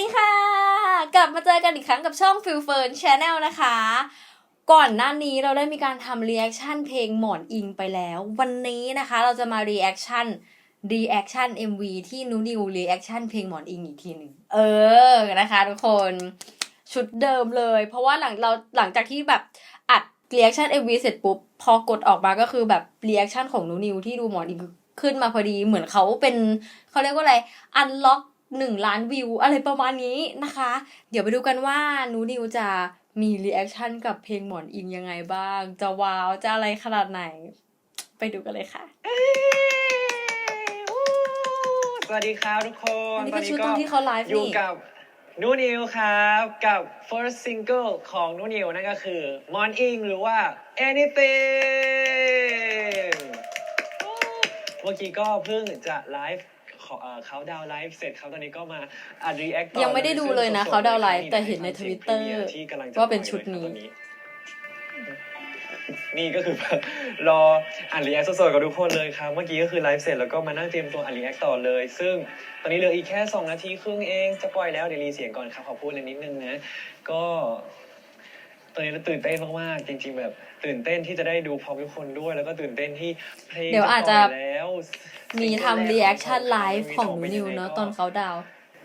ดีค่ะ กลับมาเจอกันอีกครั้งกับช่อง f i l f e r n Channel นะคะ ก่อนหน้านี้เราได้มีการทำรีแอคชั่นเพลงหมอนอิงไปแล้ว วันนี้นะคะเราจะมารีแอคชั่นรีแอคชั่น MV ที่นูนิวรีแอคชั่นเพลงหมอนอิงอีกทีหนึ่งเออนะคะทุกคนชุดเดิมเลย เพราะว่าหลังเราหลังจากที่แบบอัดรีแอคชั่น MV เสร็จปุ๊บ พอกดออกมาก็คือแบบรีแอคชั่นของนูนิวที่ดูหมอนอิงขึ้นมาพอดีเหมือนเขาเป็นเขาเรียกว่าอะไรอันล็อก หนึ่งล้านวิวอะไรประมาณนี้นะคะ เดี๋ยวไปดูกันว่านูนิวจะมีรีแอคชั่นกับเพลงหมอนอิงยังไงบ้าง จะว้าวจะอะไรขนาดไหน ไปดูกันเลยค่ะสวัสดีครับทุกคนอันนี้เป็นชุดตอนที่เขาไลฟ์อยู่นี่กับนูนิวครับกับ first single ของนูนิวนั่นก็คือ Morning หรือว่า Anything เมื่อกี้ก็เพิ่งจะไลฟ์ เขาดาวไลฟ์เสร็จครับตอนนี้ก็มาอัดรีแอคต่อยังไม่ได้ดูเลยนะซึ่งเขาดาวน์ไลฟ์สดๆแต่เห็นในสียง Twitter Premiere ที่กำลังจะว่าเป็นชุดนี้ปล่อยเลยครับตอนี่ก็คือแบบรออ่านรีแอคสดๆกับทุกคนเลยครับ เมื่อกี้ก็คือไลฟ์เสร็จแล้วก็มานั่งเตรียมตัวอ่านรีแอคต่อเลย ซึ่งตอนนี้เหลืออีกแค่ 2 นาทีครึ่งเองจะปล่อยแล้วเดี๋ยวรีเสียงก่อนครับขอพูดเลยนิดนึงนะก็ตอนนี้ เราตื่นเต้นมากๆจริง ๆ แบบตื่นเต้นที่จะได้ดูพร้อมทุกคนด้วย แล้วก็ตื่นเต้นที่เพลงเดี๋ยวอาจจะปล่ยแล้วมีทำรีแอคชั่นไลฟ์ของนูนิวเนาะตอนเขาดาวน์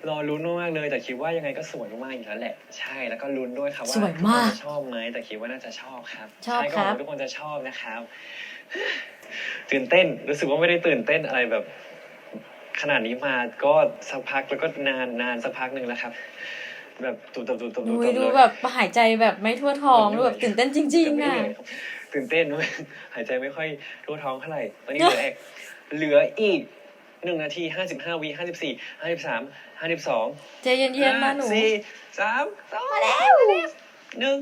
รอลุ้นมากๆเลยแต่คิดว่ายังไงก็สวยมากๆอยู่แล้วแหละ ใช่แล้วก็ลุ้นด้วยครับว่าสวยมากทุคนจะชอบไหมแต่คิดว่าน่าจะชอบครับชอบใก็ครับหวังว่าทุกคนจะชอบนะครับ ตื่นเต้นรู้สึกว่าไม่ได้ตื่นเต้นอะไรแบบ ขนาดนี้มาก็สักพักแล้วก็นานนานสักพักหนึ่งแล้วครับ แบบตุบตุบตุบตุบตุบอุ้ยตุบดูเลยแบบหายใจแบบไม่ทั่วท้องดูแบบตื่นเต้นจริงๆอะตื่นเต้นด้วยหายใจไม่ค่อยทั่วท้องเท่าไหร่ตอนนี้เหลือเอกเหลืออีกหนึ่งนาทีห้าสิบห้าวิห้าสิบสี่ห้าสิบสามห้าสิบสองใจเย็นๆนะหนูสี่สามสองมาแล้วหนึ่ง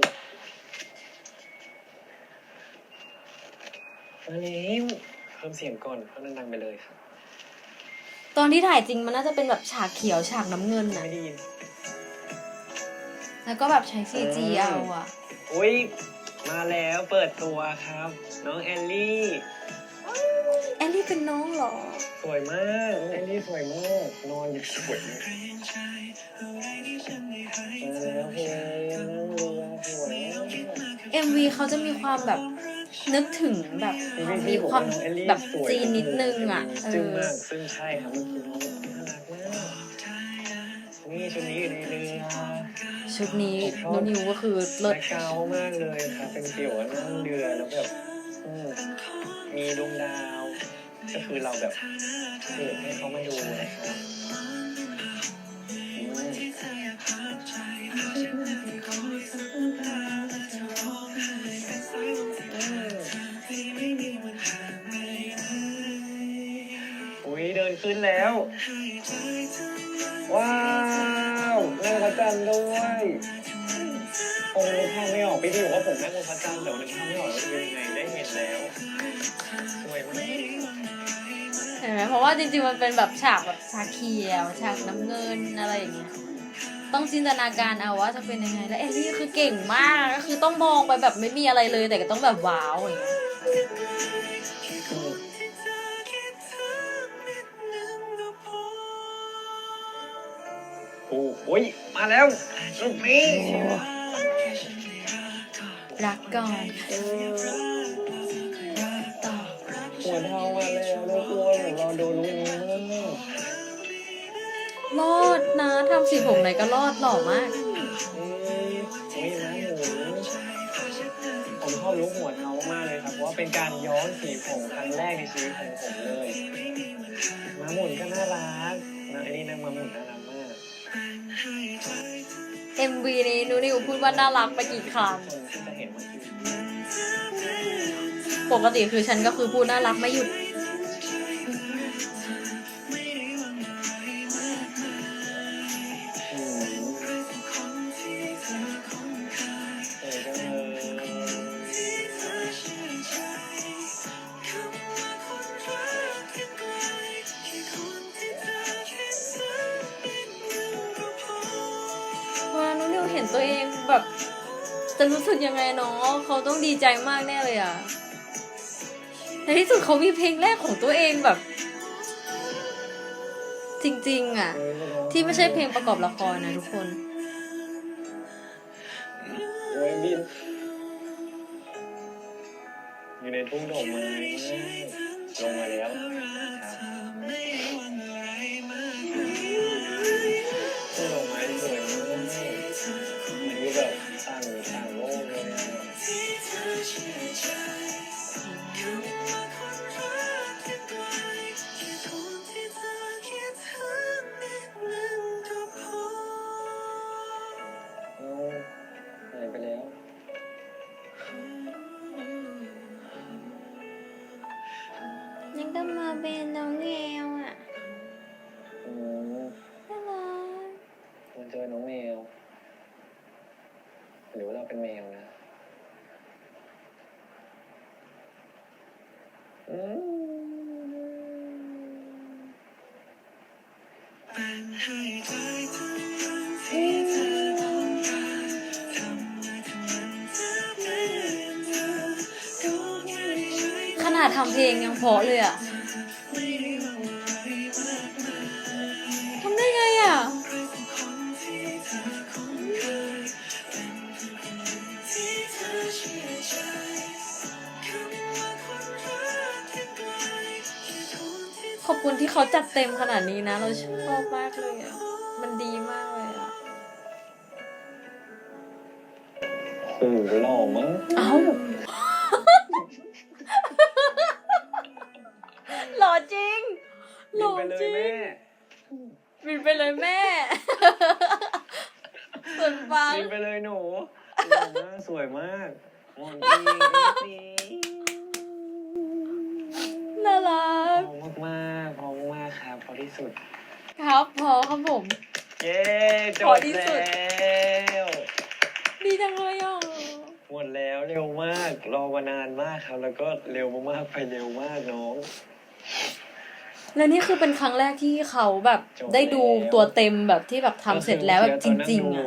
มาแล้วเพิ่มเสียงก่อนเพิ่มดังๆไปเลยครับ ตอนที่ถ่ายจริงมันน่าจะเป็นแบบฉากเขียวฉากน้ำเงินนะไม่ได้ยิน แล้วก็แบบใช้ซีจีอืมเอาอะอุ้ยมาแล้วเปิดตัวครับ น้องแอลลี่แอลลี่เป็นน้องเหรอ สวยมากน้องแอลลี่สวยมากนอนอยู่สวยมากมาแล้วเพลงเรือสวยมาก MV เขาจะมีความแบบนึกถึงแบบมีความแบบจีนนิดนึงอะเอจึ้งอมากซึ่งใช่ครับมันคือน้องน่ารักมากนี่ชุดนี้อยู่ในเรือ ชุดนี้นูนิวก็คือเลิแบ็ศคกราวด์มากเลยครับเป็นเกี่ยวกับนั่งเรือแล้วแบบอืมมีดวงดาว ก็คือเราแบบเปิดให้เขามาดูนะครับ พี่ที่บอกว่าผมนั่งบนพระจันทร์แต่ว่านึกภาพไม่ออกว่าจะเป็นยังไงได้เห็นแล้วสวยมากเห็นไหมเพราะว่าจริงๆมันเป็นแบบฉากแบบฉากเขียวฉากน้ำเงินอะไรอย่างเงี้ยต้องจินตนาการเอาว่าจะเป็นยังไงแล้วแอลลี่คือเก่งมากก็คือต้องมองไปแบบไม่มีอะไรเลยแต่ก็ต้องแบบว้าวอย่างเงี้ยโอ้โหยมาแล้วลูกนี้ รักก่อนต่อหัวทองมาแล้วแล้วกลัวเดี๋ยวรอดูลูกนี้รอดนะทำสีผมไหนก็รอดหล่อมากอือุ้ยม้าหมุนผมชอบลุกหัวเทามากเลยครับเพราะว่าเป็นการย้อนสีผมครั้งแรกในชีวิตของผมเลยมาหมุนก็น่ารักนะอันนี้นางมาหมุนน่ารักมาก MV นี้นูนิวพูดว่าน่ารักไปกี่ครั้งคนที่จะเห็นมันคือปกติคือฉันก็คือพูดน่ารักไม่หยุด แบบจะรู้สึกยังไงเนาะเขาต้องดีใจมากแน่เลยอะในที่สุดเขามีเพลงแรกของตัวเองแบบ จริง ๆอะที่ไม่ใช่เพลงประกอบละครนะทุกคนอยบินอยู่ในทุ่งดอกไม้ลงมาแล้วครับ มาเป็นน้องแงวอะอืมน่ารักมันเจอน้องแมว หรือว่าเราเป็นแมวนะอืมขนาดทำเพลงยังเพราะเลยอะ ทำได้ไงอะขอบคุณที่เขาจัดเต็มขนาดนี้นะ เราชอบมากเลยอะ มันดีมากเลยอะโอ้โหหล่อมั้งเอ้าห สวยมากมอนดีดีน่ารัพกร้อมมากๆพร้อมมากครับพอที่สุด ครับพอครับผม เย้จพอบที่สุดแล้ว ดีจังเลยอะหมดแล้วเร็วมาก รอมานานมากครับ แล้วก็เร็วมากๆไปเร็วมากน้อง และนี่คือเป็นครั้งแรกที่เขาแบบจบได้ดูแล้ว ตัวเต็มแบบที่แบบทำเสร็จแล้วแบบจริง ๆอะ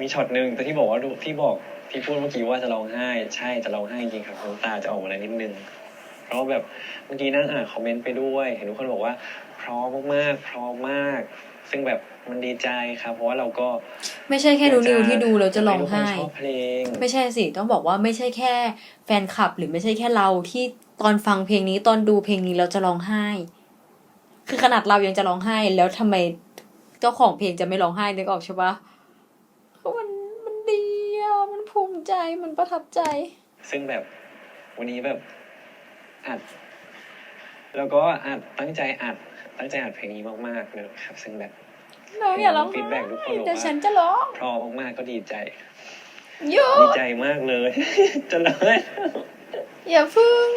มีช็อตหนึ่งแต่ที่บอกว่าดูที่บอกที่พูดเมื่อกี้ว่าจะร้องไห้ ใช่จะร้องไห้จริงๆครับน้ำตาจะออกมาแล้วนิดนึง เพราะว่าแบบเมื่อกี้นั่งอ่านคอมเมนต์ไปด้วย เห็นทุกคนบอกว่าพร้อมมากๆพร้อมมาก ซึ่งแบบมันดีใจครับ เพราะว่าเราก็ไม่ใช่แค่ดูนิวที่ดูแล้วจะร้องไห้ทุกคนชอบเพลงไม่ใช่สิต้องบอกว่าไม่ใช่แค่แฟนคลับ หรือไม่ใช่แค่เราที่ตอนฟังเพลงนี้ตอนดูเพลงนี้เราจะร้องไห้ คือขนาดเรายังจะร้องไห้แล้วทำไมเจ้าของเพลงจะไม่ร้องไห้นึกออกใช่ปะเพราะมันมันดีอะมันภูมิ ใจมันประทับใจ ซึ่งแบบวันนี้แบบอัด แล้วก็อัดตั้งใจอัด ตั้งใจอัดเพลงนี้มากๆเลยครับ ซึ่งแบบน้องอย่าร้องไห้ feedback ทุกคนบอกว่าเดี๋ยวฉันจะร้องพร้อมมากๆก็ดีใจหยุดีดใจมากเลย จะเลยอย่าพึ่ง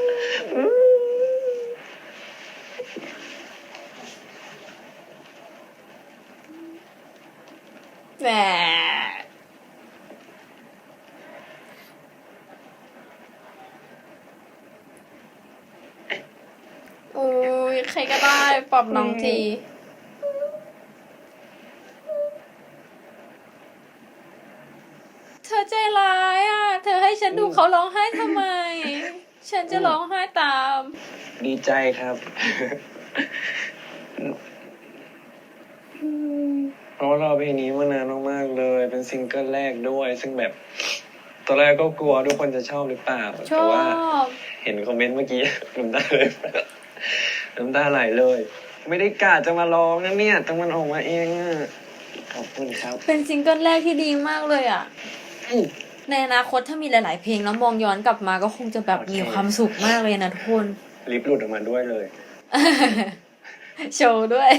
แหมโอ้ยใค รก็ได้ปรับน้องที เธอใจร้ายอะ เธอให้ฉันดูเขาร้องไห้ทำไม ฉันจะร้องไห้ตาม ดีใจครับ เพราะว่าเราเพลงนี้มานานมากๆเลย เป็นซิงเกิลแรกด้วย ซึ่งแบบตอนแรกก็กลัวทุกคนจะชอบหรือเปล่า ชแต่อว่า บ เห็นคอมเมนต์เมื่อกี้ น้ำตาเลย น้ำตาไหลเลย ไม่ได้กะจะมาร้องนะเนี่ยแต่มันออกมาเองอะขอบคุณครับเป็นซิงเกิลแรกที่ดีมากเลยอะ อืมในอนาคตถ้ามีหลาย ๆ เพลงแล้วมองย้อนกลับมาก็คงจะแบบโอเค มีความสุขมากเลยนะทุกคน ลิปหลุดออกมาด้วยเลย โชว์ด้วย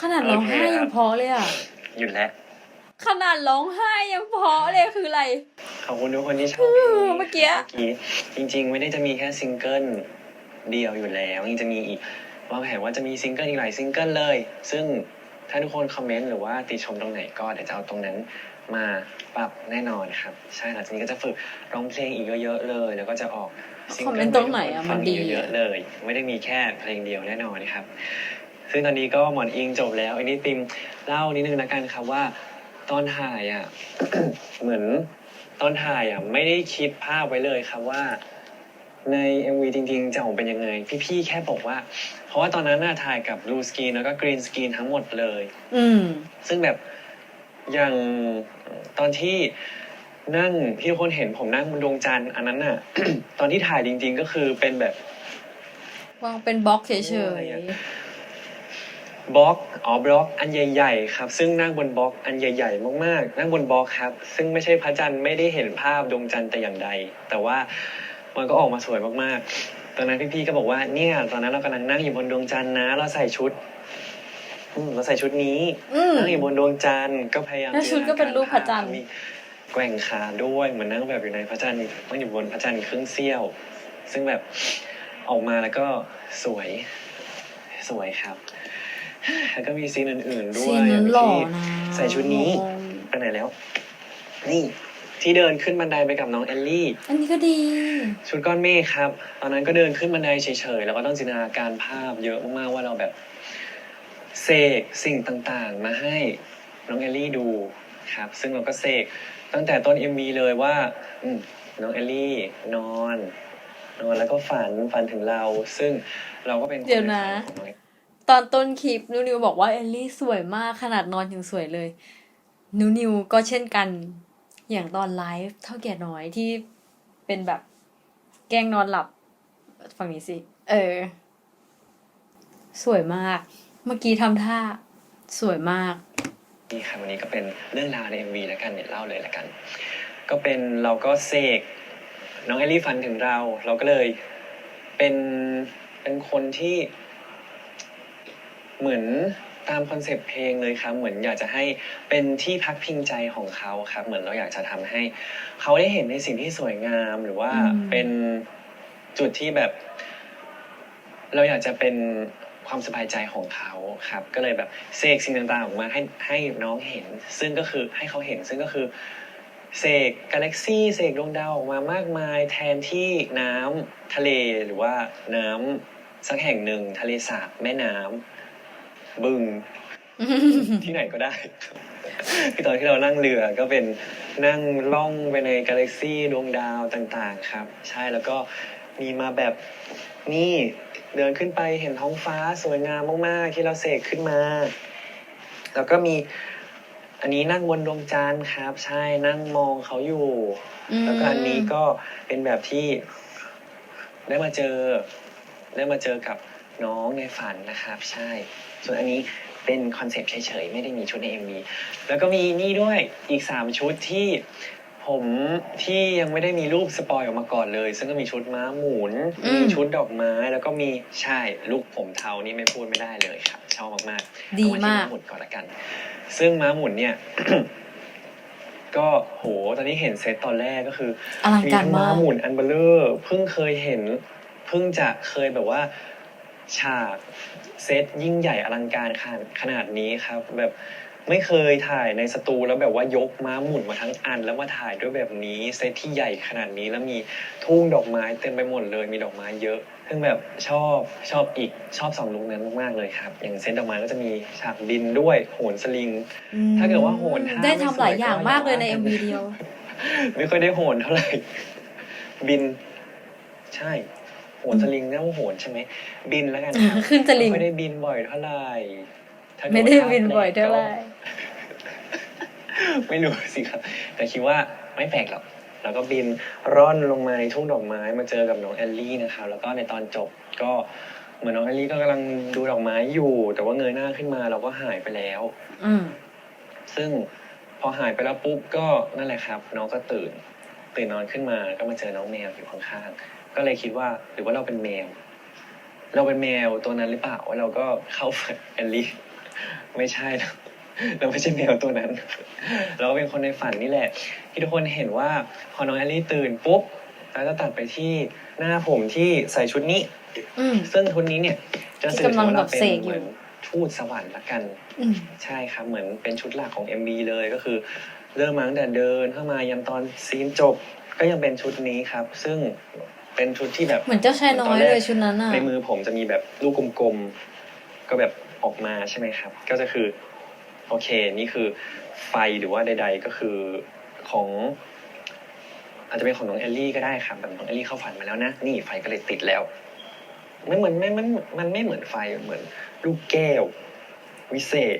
ขนาดร้องไห้ยังเพอเลยอะ หยุดแล้ว ขนาดร้องไห้ยังเพอเลยคืออะไร ขอบคุณทุกคนที่ชอบเพลงนี้เมื่อกี้เมื่อกี้ จริง ๆ ไม่ได้จะมีแค่ซิงเกิลเดียวอยู่แล้วยังจะมีอีกวางแผนว่าจะมีซิงเกิลอีกหลายซิงเกิลเลย ซึ่งถ้าทุกคนคอมเมนต์หรือว่าติชมตรงไหนก็เดี๋ยวจะเอาตรงนั้นมาปรับแน่นอนครับ ใช่หลังจากนี้ก็จะฝึกร้องเพลงอีกเยอะๆเลย แล้วก็จะออกซิงคอมเกิเมลนต์ตรงไหนอะมันดีเยอะๆเลย ไม่ได้มีแค่เพลงเดียวแน่นอนครับ ซึ่งตอนนี้ก็หมอนอิงจบแล้วอันนี้ติมเล่านิดนึงละกันครับว่า ตอนถ่ายอะ เหมือนตอนถ่ายอะไม่ได้คิดภาพไว้เลยครับว่า ใน MV จริงๆ จะออกเป็นยังไง พี่ๆ แค่บอกว่า เพราะว่าตอนนั้นน่ะถ่ายกับ blue screen แล้วก็ green screen ทั้งหมดเลย อืม ซึ่งแบบอย่างตอนที่นั่งที่ทุกคนเห็นผมนั่งบนดวงจันทร์อันนั้นน่ะ ตอนที่ถ่ายจริง ๆ ก็คือเป็นแบบ วางเป็นบล็อกเฉเรียก บล็อกอ๋อบล็อกอันใหญ่ ๆ ครับ ซึ่งนั่งบนบล็อกอันใหญ่ ๆ มากๆ นั่งบนบล็อกครับ ซึ่งไม่ใช่พระจันทร์ไม่ได้เห็นภาพดวงจันทร์แต่อย่างใด แต่ว่ามันก็ออกมาสวยมากๆ ตอนนั้นพี่ๆก็บอกว่าเนี่ยตอนนั้นเรากำลังนั่งอยู่บนดวงจันทร์นะ เราใส่ชุดอืมเราใส่ชุดนี้ๆอืม นั่งอยู่บนดวงจันทร์ก็พยายามแล้วชุดก็เป็นรูปพระจันทร์ มีแกว่งขาด้วยเหมือนนั่งแบบอยู่ในพระจันทร์นั่งอยู่บนพระจันทร์ครึ่งเสี้ยว ซึ่งแบบออกมาแล้วก็สวยสวยครับ แล้วก็มีซีนอื่นๆด้วซียนนั้นหล่อที่นะใส่ชุดนี้ไปไหนแล้ว นี่ที่เดินขึ้นบันไดไปกับน้องเอลลี่ อันนี้ก็ดี ชุดก้อนเมฆครับ ตอนนั้นก็เดินขึ้นบันไดเฉยๆ แล้วก็ต้องจินตนาการภาพเยอะมากๆว่าเราแบบเสกสิ่งต่างๆ มาให้น้องเอลลี่ดูครับ ซึ่งเราก็เสกตั้งแต่ต้น MV เลยว่าอืมน้องเอลลี่นอนนอนแล้วก็ฝันฝันถึงเรา ซึ่งเราก็เป็นคเดี๋ยวนะใฝัขององ ตอนต้นคลิปนิวนิวบอกว่าเอลลี่สวยมากขนาดนอนยังสวยเลยนิวนิวก็เช่นกันอย่างตอนไลฟ์เท่าแก่น้อยที่เป็นแบบแกล้งนอนหลับฝั่งนี้สิ เออ สวยมาก เมื่อกี้ทำท่า สวยมาก นี่ครับวันนี้ก็เป็นเรื่องราวใน MV แล้วกันเนี่ยเล่าเลยแล้วกัน ก็เป็นเราก็เสกน้องเอลลี่ฝันถึงเรา เราก็เลยเป็นเป็นคนที่ เหมือนตามคอนเซปต์เพลงเลยครับเหมือนอยากจะให้เป็นที่พักพิงใจของเขาครับ เหมือนเราอยากจะทำให้ เขาได้เห็นในสิ่งที่สวยงามหรือว่าอืม เป็นจุดที่แบบ เราอยากจะเป็นความสบายใจของเขาครับ ก็เลยแบบเสกสิ่งต่างๆออกมาให้ให้น้องเห็น ซึ่งก็คือให้เขาเห็นซึ่งก็คือเสกกาแล็กซี่เสกดวงดาวออกมามากมาย แทนที่น้ำทะเลหรือว่าน้ำสักแห่งหนึ่งทะเลสาบแม่น้ำ บึง ที่ไหนก็ได้ คือตอนที่เรานั่งเรือก็เป็นนั่งล่องไปในกาแล็กซี่ดวงดาวต่างๆครับ ใช่แล้วก็มีมาแบบนี่เดินขึ้นไปเห็นท้องฟ้าสวยงามมากๆ ที่เราเสกขึ้นมา แล้วก็มีอันนี้นั่งบนดวงจันทร์ครับ ใช่นั่งมองเขาอยู่อืมแล้วก็อันนี้ก็เป็นแบบที่ได้มาเจอ ได้มาเจอกับน้องในฝันนะครับ ใช่ ส่วนอันนี้เป็นคอนเซปต์เฉยๆ ไม่ได้มีชุดใน MV แล้วก็มีนี่ด้วยอีก 3 ชุดที่ผมที่ยังไม่ได้มีรูปสปอยออกมาก่อนเลย ซึ่งก็มีชุดม้าหมุน อืมมีชุดดอกไม้แล้วก็มีใช่ลูกผมเทานี่ไม่พูดไม่ได้เลยครับ ชอบมากๆดีเอที่มาก ม้าหมุนก่อนละกัน ซึ่งม้าหมุนเนี่ย ก็โหตอนนี้เห็นเซตตอนแรกก็คือ อลังมีการทั้งม้ามาก หมุนอันเบลเลอร์เพิ่งเคยเห็น เพิ่งจะเคยแบบว่า ฉากเซตยิ่งใหญ่อลังการขนาดขนาดนี้ครับ แบบไม่เคยถ่ายในสตูแล้วแบบว่ายกม้าหมุนมาทั้งอัน แล้วมาถ่ายด้วยแบบนี้เซตที่ใหญ่ขนาดนี้แล้วมีทุ่งดอกไม้เต็มไปหมดเลยมีดอกไม้เยอะ ซึ่งแบบชอบชอบอีกชอบสองลุคนั้นมากๆเลยครับ อย่างเซตดอกไม้ก็จะมีฉากบินด้วยโหนสลิงอืมถ้าเกิดว่าโหนท่าได้ไม่ทำสวยหลายอย่างก็มากเลยในอย่าว่ากัน MV เดียว ไม่ค่อยได้โหนเท่าไหร่บินใช่โหนสลิงเรียกว่าโหนใช่ไหมบินแล้วกันครับขึ้นสลิงไม่ค่อยได้บินบ่อยเท่าไหร่ถ้าเกิไม่ว่าได้ท่าบินบ่อยเท่าไหร่ก็ไม่รู้สิครับ แต่คิดว่าไม่แปลกหรอกแล้วก็บินร่อนลงมาในทุ่งดอกไม้มาเจอกับน้องแอลลี่นะครับแล้วก็ในตอนจบก็เหมือนน้องแอลลี่ก็กำลังดูดอกไม้อยู่ แต่ว่าเงยหน้าขึ้นมาเราก็หายไปแล้ว อืมซึ่งพอหายไปแล้วปุ๊บก็นั่นแหละครับ น้องก็ตื่น ตื่นนอนขึ้นมาก็มาเจอน้องแมวอยู่ข้างๆ ก็เลยคิดว่าหรือว่าเราเป็นแมว เราเป็นแมวตัวนั้นหรือเปล่าว่าเราก็เข้าฝันแอลลี่ไม่ใช่นะเราไม่ใช่แมวตัวนั้น เราก็เป็นคนในฝันนี่แหละที่ทุกคนเห็นว่าพอน้องแอลลี่ตื่นปุ๊บแล้วจะตัดไปที่หน้าผมที่ใส่ชุดนี้อืมซึ่งชุดนี้เนี่ย จะสื่อถึงว่าเราเป็นที่กำลังแบบเสกอยู่เหมือนทูตสวรรค์ละกันอืมใช่ครับเหมือนเป็นชุดหลักของ MV เลยก็คือ เริ่มมาตั้งแต่เดินเข้ามายันตอนซีนจบ ก็ยังเป็นชุดนี้ครับ ซึ่ง เป็นชุดที่แบบเหมือนเจ้าชายน้อยเลยชุดนั้นอะในมือผมจะมีแบบลูกกลมๆก็แบบออกมาใช่ไหมครับ ก็จะคือโอเคนี่คือไฟหรือว่าใด ๆ ก็คือของอาจจะเป็นของน้องเอลลี่ก็ได้ครับแบบน้องเอลลี่เข้าฝันมาแล้วนะนี่ไฟก็เลยติดแล้วไม่เหมือนไม่มันมันไม่เหมือนไฟเหมือน ลูกแก้ว วิเศษ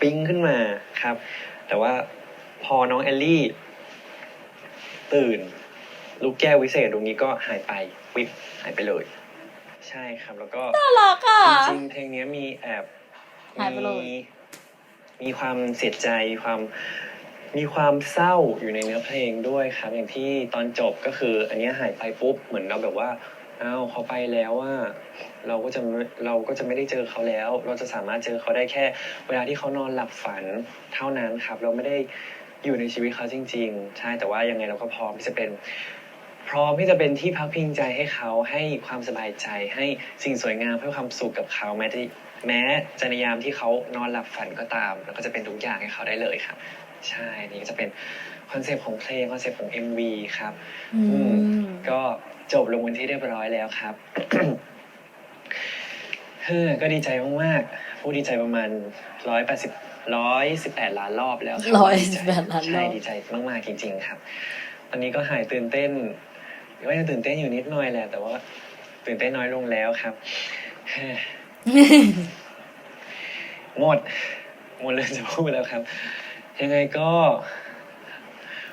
ปิ้งขึ้นมาครับ แต่ว่าพอน้องเอลลี่ ตื่น ลูกแก้ววิเศษตรงนี้ก็หายไปวิบหายไปเลย ใช่ครับแล้วก็น่ารักอะ จริงๆเพลงนี้มีแอบหายไปเลย มีมีความเสียใจความมีความเศร้าอยู่ในเนื้อเพลงด้วยครับ อย่างที่ตอนจบก็คือ อันเนี้ยหายไปปุ๊บเหมือนเราแบบว่าอ้าวเขาไปแล้วว่า เราก็จะไม่เราก็จะไม่ได้เจอเขาแล้ว เราจะสามารถเจอเขาได้แค่ เวลาที่เขานอนหลับฝันเท่านั้นครับ เราไม่ได้อยู่ในชีวิตเขาจริง ๆ ใช่แต่ว่ายังไงเราก็พร้อมที่จะเป็น พร้อมที่จะเป็นที่พักพิงใจให้เขาให้ความสบายใจ ให้สิ่งสวยงามให้ความสุขกับเขาแม้ที่แม้จะในยามที่เขานอนหลับฝันก็ตามเราก็จะเป็นทุกอย่างให้เขาได้เลยครับ ใช่นี่ก็จะเป็นคอนเซปต์ของเพลงคอนเซปต์ของ MV ครับอืมก็จบลงวันที่เรียบร้อยแล้วครับเฮ้อก็ดีใจมากๆผู้ดีใจประมาณร้อยแปดสิบร้อยสิบแปดล้านรอบแล้วคร้อยดีสิใจบแปดล้านรใช่อบดีใจมากๆจริง ๆ ครับ ตอนนี้ก็หายตื่นเต้น ก็ยังตื่นเต้นอยู่นิดหน่อยแหละ แต่ว่าตื่นเต้นน้อยลงแล้วครับเฮ้อหมด หมดเลยจะพูดแล้วครับ ยังไงก็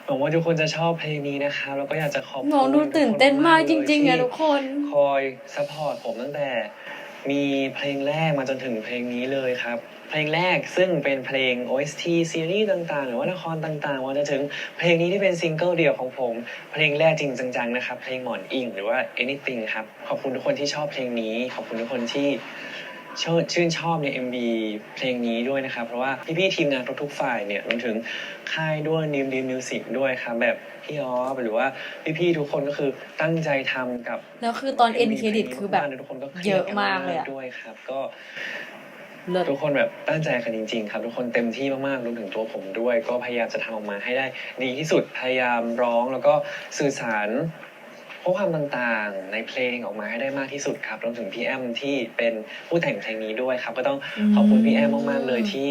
หวังว่าทุกคนจะชอบเพลงนี้นะครับ แล้วก็อยากจะขอบคุณน้องดูตื่นเต้นมากจริงๆอะที่ทุกคน คอยซัพพอร์ตผมตั้งแต่ มีเพลงแรกมาจนถึงเพลงนี้เลยครับ เพลงแรกซึ่งเป็นเพลง OST ซีรีส์ต่างๆ หรือว่าละครต่างๆมาจนถึงเพลงนี้ที่เป็นซิงเกิลเดี่ยวของผม เพลงแรกจริงจังๆนะครับ เพลงหมอนอิงหรือว่า anything ครับ ขอบคุณทุกคนที่ชอบเพลงนี้ ขอบคุณทุกคนที่ชื่นชื่นชอบใน MV เพลงนี้ด้วยนะครับ เพราะว่าพี่ๆทีมงานทุกๆฝ่ายเนี่ยรวมถึงค่ายด้วยนิวดีมิวสิกด้วยครับแบบ พี่ออฟหรือว่าพี่ๆทุกคนก็คือตั้งใจทำกับแล้วคือตอนเอ็นเครดิตคือแบบ ทุกคนก็ครีเยดอะมากเลยอะ ด้วยครับ ก็เลิศทุกคนแบบตั้งใจกันจริงๆครับ ทุกคนเต็มที่มากๆรวมถึงตัวผมด้วย ก็พยายามจะทำออกมาให้ได้ดีที่สุดพยายามร้องแล้วก็สื่อสารข้อความต่างๆ ในเพลงออกมาให้ได้มากที่สุดครับรวมถึงพี่แอมที่เป็นผู้แต่งเพลงนี้ด้วยครับ ก็ต้องขอบคุณพี่แอมมากๆเลยที่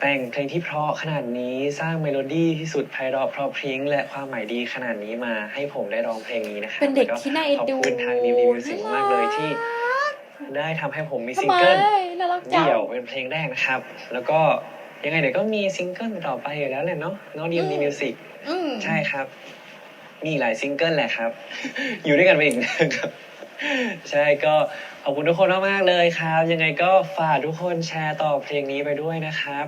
แต่งเพลงที่เพราะขนาดนี้สร้างเมโลดี้ที่สุดไพเราะเพราะพริ้งและความหมายดีขนาดนี้มาให้ผมได้ร้องเพลงนี้นะครับเป็นเด็กแล้วที่น่าเอ็นขอบดูคุณทางนิวมิวสิกมากเลยที่ ได้ทำให้ผมมีซิทำงไมเกิลน่ารักจังเดี่ยวเป็นเพลงแรกนะครับ แล้วก็ยังไงเดี๋ยวก็มีซิงเกิลต่อไปอยู่แล้วแหละเนาะน้องดิวอืมมีมิวสิกอืมใช่ครับ มีอีกหลายซิงเกิลแหละครับ อยู่ด้วยกันไปอีกนะครับใช่ก็ ขอบคุณทุกคนมากๆเลยครับ ยังไงก็ฝากทุกคนแชร์ต่อเพลงนี้ไปด้วยนะครับ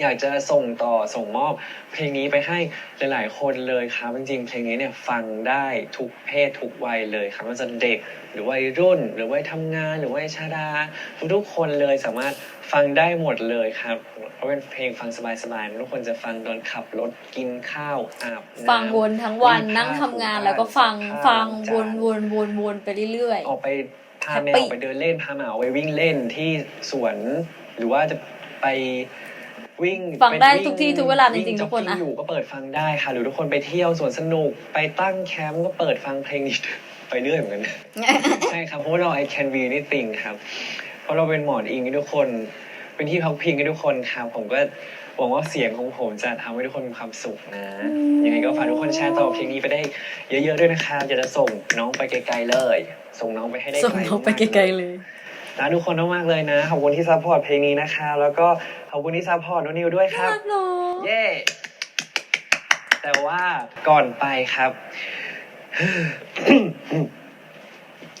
อยากจะส่งต่อส่งมอบเพลงนี้ไปให้หลาย ๆ คนเลยครับ จริง ๆ เพลงนี้เนี่ยฟังได้ทุกเพศทุกวัยเลยครับไมันจะเด็กหรือวัยรุ่น หรือวัยทำงาน หรือวัยชราทุกๆคนเลยสามารถฟังได้หมดเลยครับ เพราะเป็นเพลงฟังสบายๆทุกคนจะฟังตอนขับรถกินข้าวอาบน้ำฟังวนทั้งวันรีดผ้านั่งทำงานถูบ้านแล้วก็ฟังซักผ้าฟังล้างจาวนวนวนวนไปเรื่อยออกไป พาแมแฮปปี้วออกไปเดินเล่นพาหมาออกไปวิ่งเล่นที่สวน หรือว่าจะไปวิ่งฟังได้ปวิ่ทุกที่ทุกเวลาจริงๆวิ่ทุกคนจ็อกอะกิ้อยู่ก็เปิดฟังได้ค่ะ หรือทุกคนไปเที่ยวสวนสนุกไปตั้งแคมป์ก็เปิดฟังเพลงนี้ไปเรื่อยเหมือนกันใช่ครับเพราะว่าเรา I can be anything ครับ เพราะเราเป็นหมอนอิงให้ทุกคน เป็นที่พักพิงให้ทุกคนครับผมก็ หวังว่าเสียงของผมจะทำให้ทุกคนมีความสุขนะ ยังไงก็ฝากทุกคนแชร์ต่อเพลงนี้ไปได้เยอะๆด้วยนะครับอยากจะส่งน้องไปไกลๆเลย ส่งน้องไปให้ได้ๆส่งไกลเราไปไกลๆเลย นะทุกคนมากๆเลยนะ ขอบคุณที่ซัพพอร์ตเพลงนี้นะคะแล้วก็ขอบคุณที่ซัพพอร์ตน้องนิวด้วยคน่ารับ รักเนาะเย้แต่ว่าก่อนไปครับ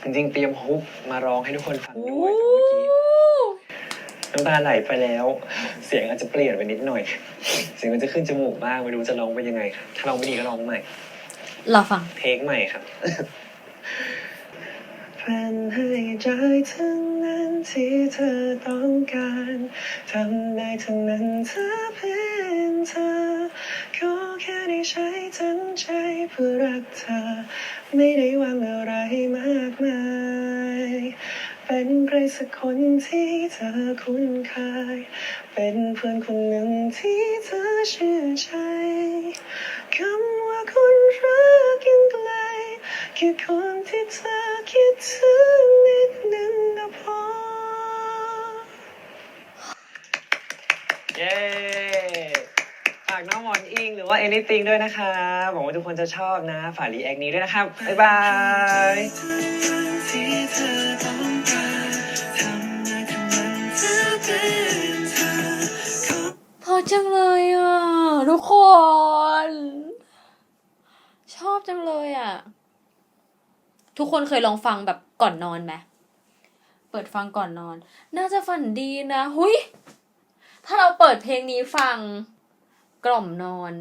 จริงๆเตรียมฮุกมาร้องให้ทุกคนฟังโอ้ด้วยแต่เมื่อกี้ น้ำตาไหลไปแล้ว เสียงอาจจะเปลี่ยนไปนิดหน่อย เสียงมันจะขึ้นจมูกบ้างไม่รู้จะร้องไปยังไงครับถ้าร้องไม่ดีก็ร้องใหม่ เราฟัง เทคใหม่ครับพลันให้ใจทั้งนั้นที่เธอต้องการทำได้ทั้งนั้นถ้าเป็นเธอก็แค่ได้ใช้ทั้งใจเพื่อรักเธอ ไม่ได้หวังอะไรมากมาย เป็นใครสักคนที่เธอคุ้นเคย เป็นเพื่อนคนหนึ่งที่เธอเชื่อใจคำว่าคนรักยังไกลแค่คนที่เธอคิดถึงนิดนึงก็พอ เย้ ฝากน้องหมอนอิงหรือว่า anything ด้วยนะครับหวังว่าทุกคนจะชอบนะ ฝากรีแอคนี้ด้วยนะครับ บ๊ายบายที่เธอต้องการทำได้แค่มันเพื่อเป็นเธอขอพอจังเลยอะ ทุกคน ชอบจังเลยอะ ทุกคนเคยลองฟังแบบก่อนนอนไหมเปิดฟังก่อนนอน น่าจะฝันดีนะ หุยถ้าเราเปิดเพลงนี้ฟัง กล่อมนอน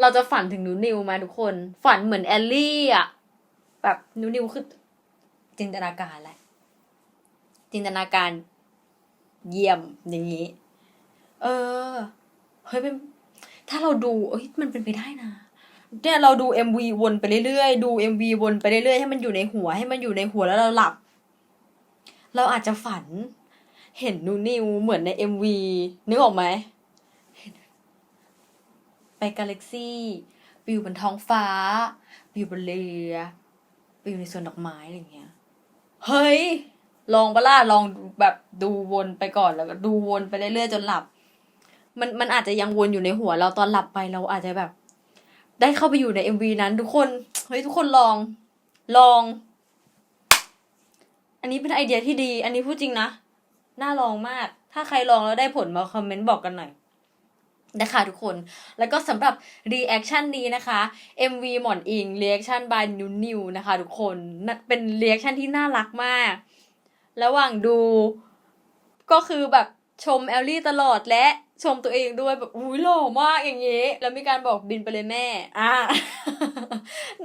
เราจะฝันถึงหนูนิวมาทุกคน ฝันเหมือนแอลลี่อะแบบหนูนิวคือจินตนาการแหละ จินตนาการเยี่ยมอย่างนี้ เออ เฮ้ยเป็นถ้าเราดูเอ้ยมันเป็นไปได้นะเนี่ยเราดู MV วนไปเรื่อยๆ ดู MV วนไปเรื่อยๆ ให้มันอยู่ในหัว ให้มันอยู่ในหัวแล้วเราหลับ เราอาจจะฝัน เห็นนูนิวเหมือนใน MV นึกออกไหม ไปกาแล็กซี่ไปอยู่บนท้องฟ้าไปอยู่บนเรือไปอยู่ในสวนดอกไม้อะไรเงี้ย เฮ้ย ลองปะล่ะลองแบบดูวนไปก่อนแล้วก็ดูวนไปเรื่อยๆจนหลับ มันมันอาจจะยังวนอยู่ในหัวเราตอนหลับไปเราอาจจะแบบ ได้เข้าไปอยู่ในเอ็มวีนั้น ทุกคนเฮ้ยทุกคนลองลอง อันนี้เป็นไอเดียที่ดี อันนี้พูดจริงนะน่าลองมาก ถ้าใครลองแล้วได้ผลมาคอมเมนต์บอกกันหน่อย นะคะทุกคน แล้วก็สำหรับรีแอคชั่นนี้นะคะ MV หมอนอิงรีแอคชั่น by นิวนิวนะคะทุกคนน่ะเป็นรีแอคชั่นที่น่ารักมาก ระหว่างดู ก็คือแบบชมแอลลี่ตลอดและ ชมตัวเองด้วยแบบอุ้ยหล่อมากอย่างนี้ แล้วมีการบอกบินไปเลยแม่ อ่า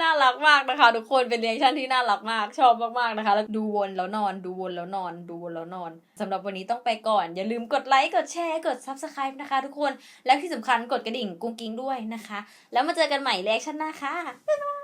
น่ารักมากนะคะ ทุกคนเป็นเรีแอคชั่นที่น่ารักมาก ชอบมากๆนะคะ แล้วดูวนแล้วนอน ดูวนแล้วนอน ดูวนแล้วนอนสำหรับวันนี้ต้องไปก่อน อย่าลืมกดไลค์กดแชร์กด subscribe นะคะ ทุกคน และที่สำคัญกดกระดิ่งกุ้งกิ้งด้วยนะคะ แล้วมาเจอกันใหม่เรีแอคชั่นหน้าค่ะบ๊ายบาย